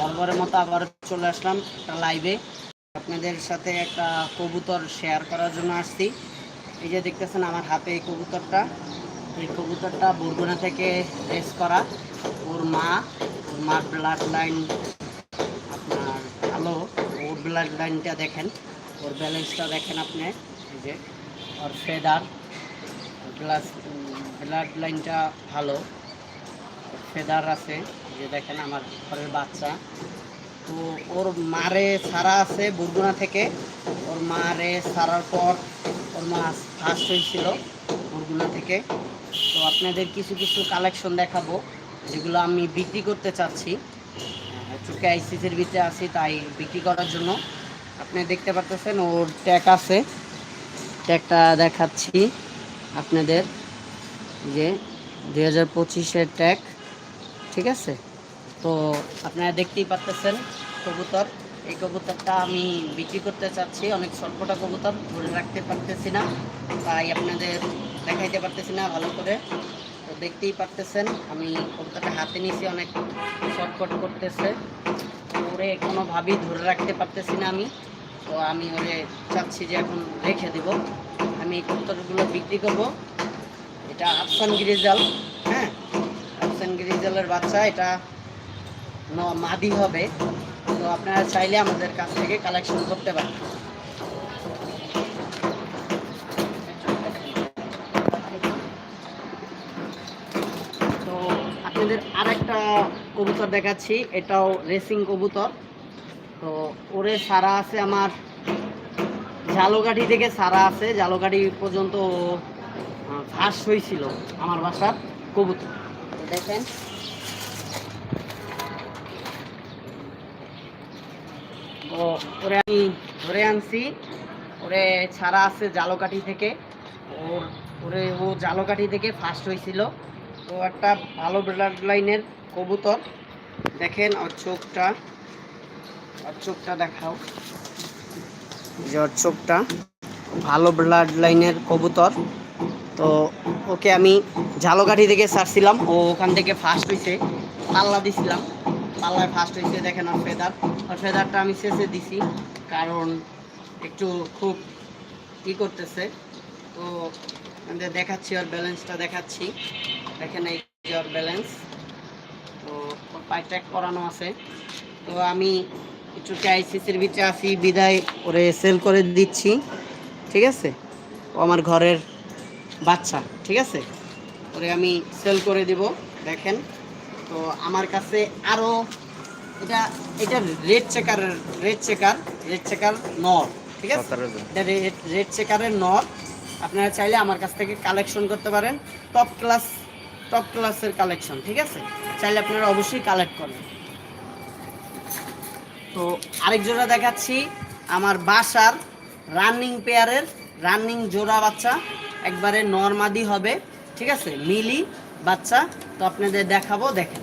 বরাবরের মতো আবার চলে আসলাম একটা লাইভে আপনাদের সাথে একটা কবুতর শেয়ার করার জন্য আসছি। এই যে দেখতেছেন আমার হাতে এই কবুতরটা। এই কবুতরটা বরগুনা থেকে রেস করা। ওর মা, ওর মার ব্লাড লাইন আপনার ভালো ওর ব্লাড লাইনটা দেখেন। ওর ব্যালেন্সটা দেখেন আপনি, এই যে। ওর ফেদার প্লাস ব্লাড লাইনটা ভালো। ফেদার আছে যে দেখেন আমার ঘরের বাচ্চা। তো ওর মারে সারা আছে বরগুনা থেকে। ওর মারে সারার পর ওর মা ফার্স্ট হয়েছিল বরগুনা থেকে। তো আপনাদের কিছু কিছু কালেকশন দেখাবো, যেগুলো আমি বিক্রি করতে চাচ্ছি। একটু আইসিসির ভিতরে আছি তাই বিক্রি করার জন্য। আপনি দেখতে পাচ্ছেন ওর ট্যাগ আছে। ট্যাগটা দেখাচ্ছি আপনাদের। যে দুই হাজার পঁচিশের ট্যাগ ঠিক আছে? তো আপনারা দেখতেই পাচ্ছেন কবুতর। এই কবুতরটা আমি বিক্রি করতে চাচ্ছি, অনেক ছটপটা কবুতর, ধরে রাখতে পারতেছি না। তাই আপনাদের দেখাইতে পারতেছি না ভালো করে। তো দেখতেই পারতেছেন, আমি কবুতরটা হাতে নিয়েছি, অনেক ছটপট করতেছে। ওরে কোনোভাবেই ধরে রাখতে পারতেছি না আমি। তো আমি ওরে চাচ্ছি যে এখন রেখে দেব। আমি এই কবুতরগুলো বিক্রি করব। এটা আফসান গিরিজাল হ্যাঁ? গিরিজালের বাচ্চা, এটা মাদি হবে। তো আপনারা চাইলে আমাদের কাছ থেকে কালেকশন করতে পারেন। তো আপনাদের আরেকটা কবুতর দেখাচ্ছি, এটাও রেসিং কবুতর। তো ওরে সারা আছে আমার জালোগাড়ি থেকে সারা আছে। জালোগাড়ি পর্যন্ত ফাঁস হয়েছিল আমার বাসার কবুতর। দেখেন। ওরে আমি ধরে আনছি। ওরে ছাড়া আছে জালোকাঠি থেকে। ওর, ওরে ও জালোকাঠি থেকে ফার্স্ট হয়েছিল তো একটা ভালো ব্লাড লাইনের কবুতর। দেখেন ওর চোখটা। ওর চোখটা দেখাও। যে ওর চোখটা। ভালো ব্লাড লাইনের কবুতর। তো ওকে আমি ঝালকাঠি থেকে ছাড়ছিলাম। ও ওখান থেকে ফার্স্ট হয়েছে পাল্লা দিছিলাম। পাল্লায় ফার্স্ট হয়েছে দেখেন ওর ফেদার ওর ফেদারটা আমি শেষে দিছি, কারণ একটু খুব ই করতেছে। তো দেখাচ্ছি, ওর ব্যালেন্সটা দেখাচ্ছি। দেখেন এই ওর ব্যালেন্স তো ওর পাই ট্র্যাক করানো আছে। তো আমি একটু আইসিসির ভিতরে আসি বিদায় ওরে সেল করে দিচ্ছি। ঠিক আছে? ও আমার ঘরের বাচ্চা ঠিক আছে? ওরে আমি সেল করে দিব দেখেন। তো আমার কাছে আরও এটা এটা রেড চেকারের রেড চেকার রেড চেকার নর ঠিক আছে? এটা রেড রেড চেকারের নর। আপনারা চাইলে আমার কাছ থেকে কালেকশন করতে পারেন। টপ ক্লাস টপ ক্লাসের কালেকশন ঠিক আছে? চাইলে আপনারা অবশ্যই কালেক্ট করবেন তো আরেক জোড়া দেখাচ্ছি। আমার বাসার রানিং পেয়ারের রানিং জোড়া বাচ্চা। একবারে নর্মাদি হবে, ঠিক আছে? মিলি বাচ্চা, তো আপনাদের দেখাবো, দেখেন।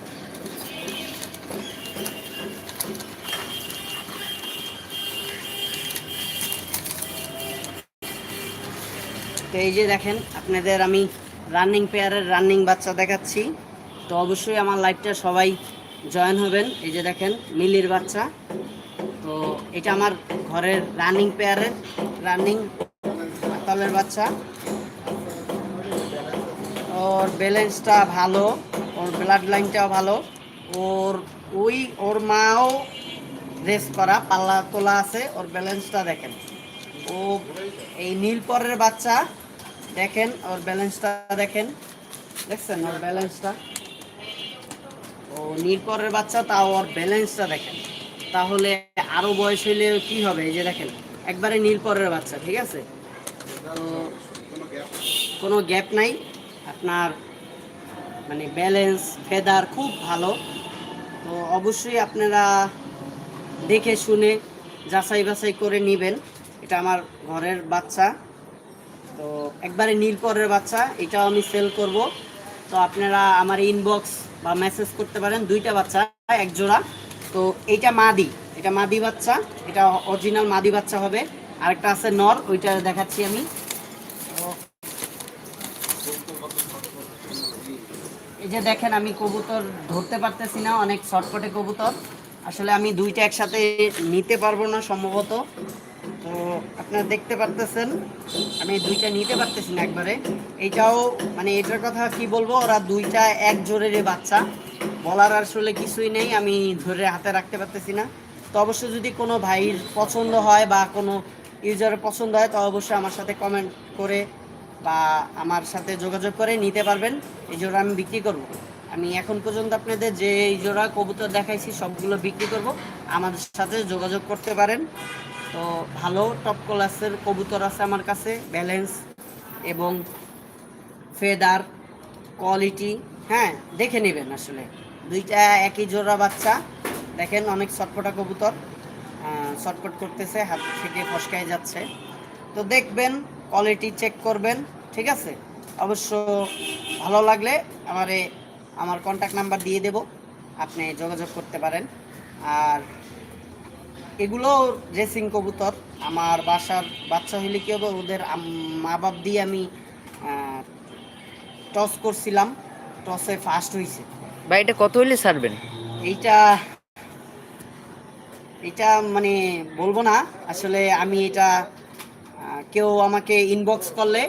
তো এই যে দেখেন, আপনাদের আমি রানিং পেয়ারের রানিং বাচ্চা দেখাচ্ছি। তো অবশ্যই আমার লাইভটা সবাই জয়েন হবেন। এই যে দেখেন, মিলির বাচ্চা। তো এটা আমার ঘরের রানিং পেয়ারের, রানিং মাতালের বাচ্চা। ওর ব্যালেন্সটা ভালো, ওর ব্লাড লাইনটাও ভালো। ওর, ওই ওর মাও রেস করা, পাল্লা তোলা আছে, ওর ব্যালেন্সটা দেখেন। ও এই নীলপরের বাচ্চা, দেখেন, ওর ব্যালেন্সটা দেখেন। দেখছেন ওর ব্যালেন্সটা ও নীলপরের বাচ্চা, তাও ওর ব্যালেন্সটা দেখেন। তাহলে আরও বয়স হইলে কি হবে? এই যে দেখেন, একবারে নীলপরের বাচ্চা, ঠিক আছে? তো কোনো গ্যাপ নাই। আপনার মানে ব্যালেন্স ফেদার খুব ভালো। তো অবশ্যই আপনারা দেখে শুনে যাচাই বাছাই করে নেবেন। এটা আমার ঘরের বাচ্চা। তো একবারে নীলপরের বাচ্চা, এটাও আমি সেল করব। তো আপনারা আমার ইনবক্স বা মেসেজ করতে পারেন, দুইটা বাচ্চা, এক জোড়া। তো এইটা মাদি, এটা মাদি বাচ্চা, এটা অরিজিনাল মাদি বাচ্চা হবে। আরেকটা আছে নর, ওইটা দেখাচ্ছি আমি। এই যে দেখেন, আমি কবুতর ধরতে পারতেছি না, অনেক শর্টকটে কবুতর। আসলে আমি দুইটা একসাথে নিতে পারব না সম্ভবত। তো আপনারা দেখতে পারতেছেন, আমি দুইটা নিতে পারতেছি না একবারে। এইটাও মানে এটার কথা কি বলব, ওরা দুইটা এক জোরের বাচ্চা। বলার আসলে কিছুই নেই, আমি ধরে হাতে রাখতে পারতেছি না। তো অবশ্যই যদি কোনো ভাইয়ের পছন্দ হয় বা কোনো ইউজারের পছন্দ হয়, তো অবশ্যই আমার সাথে কমেন্ট করে বা আমার সাথে যোগাযোগ করে নিতে পারবেন। এই জোড়া আমি বিক্রি করব। আমি এখন পর্যন্ত আপনাদের যে এই জোড়া কবুতর দেখাইছি, সবগুলো বিক্রি করব। আমাদের সাথে যোগাযোগ করতে পারেন। তো ভালো টপ ক্লাসের কবুতর আছে আমার কাছে ব্যালেন্স এবং ফেদার কোয়ালিটি হ্যাঁ দেখে নেবেন আসলে। দুইটা একই জোড়া বাচ্চা। দেখেন অনেক ছটফটা কবুতর। ছটপট করতেছে, হাত থেকে ফসকায় যাচ্ছে। তো দেখবেন কোয়ালিটি চেক করবেন ঠিক আছে? অবশ্য ভালো লাগলে আমারে আমার কন্ট্যাক্ট নাম্বার দিয়ে দেব আপনি যোগাযোগ করতে পারেন। আর এগুলো রেসিং কবুতর আমার বাসার বাচ্চা হইলে কী হবে ওদের মা বাপ দিয়ে আমি টস করছিলাম টসে ফার্স্ট হয়েছে বা এটা কত হইলে ছাড়বেন? এইটা এটা মানে বলব না আসলে আমি এটা কেউ আমাকে ইনবক্স করলে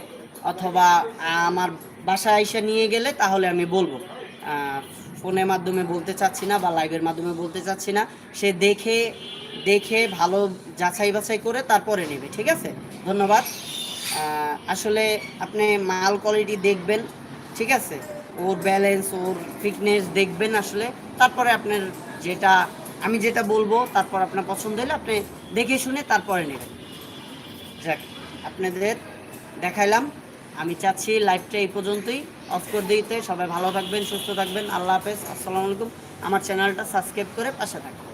অথবা আমার বাসায় এসে নিয়ে গেলে তাহলে আমি বলব। ফোনের মাধ্যমে বলতে চাচ্ছি না বা লাইভের মাধ্যমে বলতে চাচ্ছি না। সে দেখে দেখে ভালো যাচাই বাছাই করে তারপরে নেবে, ঠিক আছে? ধন্যবাদ। আসলে আপনি মাল কোয়ালিটি দেখবেন, ঠিক আছে? ওর ব্যালেন্স ওর ফিটনেস দেখবেন আসলে। তারপরে আপনার যেটা, আমি যেটা বলব, তারপর আপনার পছন্দ হলে আপনি দেখে শুনে তারপরে নেবেন। যাক। আপনাদের দেখাইলাম। আমি চাচ্ছি লাইভটা এই পর্যন্তই। অফ করে দিতে। সবাই ভালো থাকবেন, সুস্থ থাকবেন। আল্লাহ হাফেজ। আসসালামু আলাইকুম। আমার চ্যানেলটা সাবস্ক্রাইব করে পাশে থাকবেন।